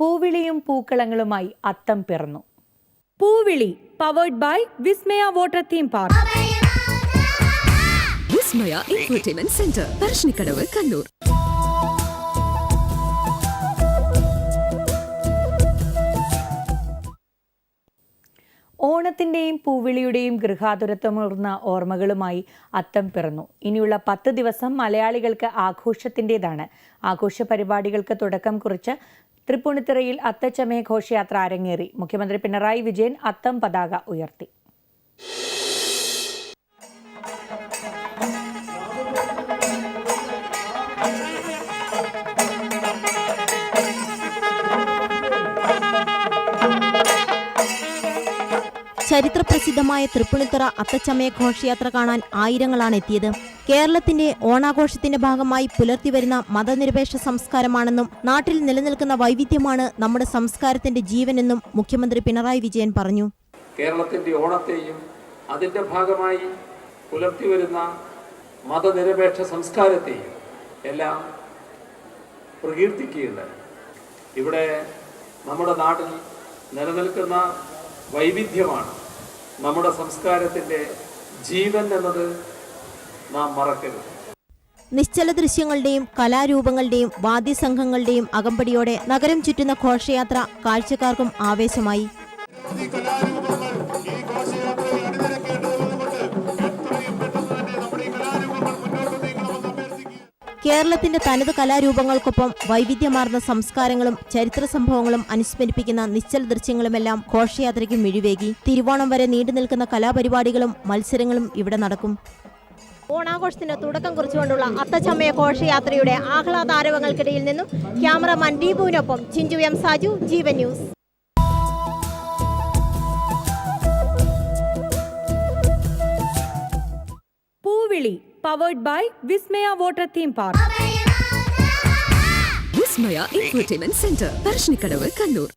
പൂവിളിയും പൂക്കളങ്ങളുമായി അത്തം പിറന്നു. Poovili powered by Vismaya water theme park Vismaya entertainment centre Parassinikadavu Kannur. ഓണത്തിന്റെയും പൂവിളിയുടെയും ഗൃഹാതുരത്വമുള്ള ഓർമ്മകളുമായി അത്തം പിറന്നു. ഇനിയുള്ള പത്ത് ദിവസം മലയാളികൾക്ക് ആഘോഷത്തിന്റെതാണ് ആഘോഷ പരിപാടികൾക്ക് തുടക്കം കുറിച്ച് തൃപ്പൂണിത്തുറയിൽ അത്തച്ചമയ ഘോഷയാത്ര അരങ്ങേറി. മുഖ്യമന്ത്രി പിണറായി വിജയൻ അത്തം പതാക ഉയർത്തി. ചരിത്രപ്രസിദ്ധമായ തൃപ്പൂണിത്തുറ അത്തച്ചമയ ഘോഷയാത്ര കാണാൻ ആയിരങ്ങളാണ് എത്തിയത്. കേരളത്തിന്റെ ഓണാഘോഷത്തിന്റെ ഭാഗമായി പുലർത്തിവരുന്ന മതനിരപേക്ഷ സംസ്കാരമാണെന്നും നാട്ടിൽ നിലനിൽക്കുന്ന വൈവിധ്യമാണ് നമ്മുടെ സംസ്കാരത്തിന്റെ ജീവനെന്നും മുഖ്യമന്ത്രി പിണറായി വിജയൻ പറഞ്ഞു. കേരളത്തിന്റെ ഓണത്തെയും അതിന്റെ ഭാഗമായി പുലർത്തി വരുന്ന മതനിരപേക്ഷ സംസ്കാരത്തെയും എല്ലാം പ്രകീർത്തിക്കുകയുണ്ടായി ഇവിടെ നമ്മുടെ നാട്ടിൽ നിലനിൽക്കുന്ന വൈവിധ്യമാണ് നമ്മുടെ സംസ്കാരത്തിന്റെ ജീവൻ എന്നത് നാം മറക്കരുത്. നിശ്ചല ദൃശ്യങ്ങളുടെയും കലാരൂപങ്ങളുടെയും വാദ്യസംഘങ്ങളുടെയും അകമ്പടിയോടെ നഗരം ചുറ്റുന്ന ഘോഷയാത്ര കാഴ്ചക്കാർക്കും ആവേശമായി. കേരളത്തിന്റെ തനത് കലാരൂപങ്ങൾക്കൊപ്പം വൈവിധ്യമാർന്ന സംസ്കാരങ്ങളും ചരിത്ര സംഭവങ്ങളും അനുസ്മരിപ്പിക്കുന്ന നിശ്ചല ദൃശ്യങ്ങളുമെല്ലാം ഘോഷയാത്രയ്ക്ക് മിഴിവേകി. തിരുവോണം വരെ നീണ്ടു നിൽക്കുന്ന കലാപരിപാടികളും മത്സരങ്ങളും ഇവിടെ നടക്കും. ഓണാഘോഷത്തിന് തുടക്കം കുറിച്ചുകൊണ്ടുള്ള അത്തച്ചമയ ഘോഷയാത്രയുടെ ആഹ്ലാദാരവങ്ങൾക്കിടയിൽ നിന്നും cameraman ദീപുവിനൊപ്പം Chinchu M Saju Jeevan news. Poovili powered by Vismaya water theme park Vismaya infotainment centre Parassinikadavu Kannur.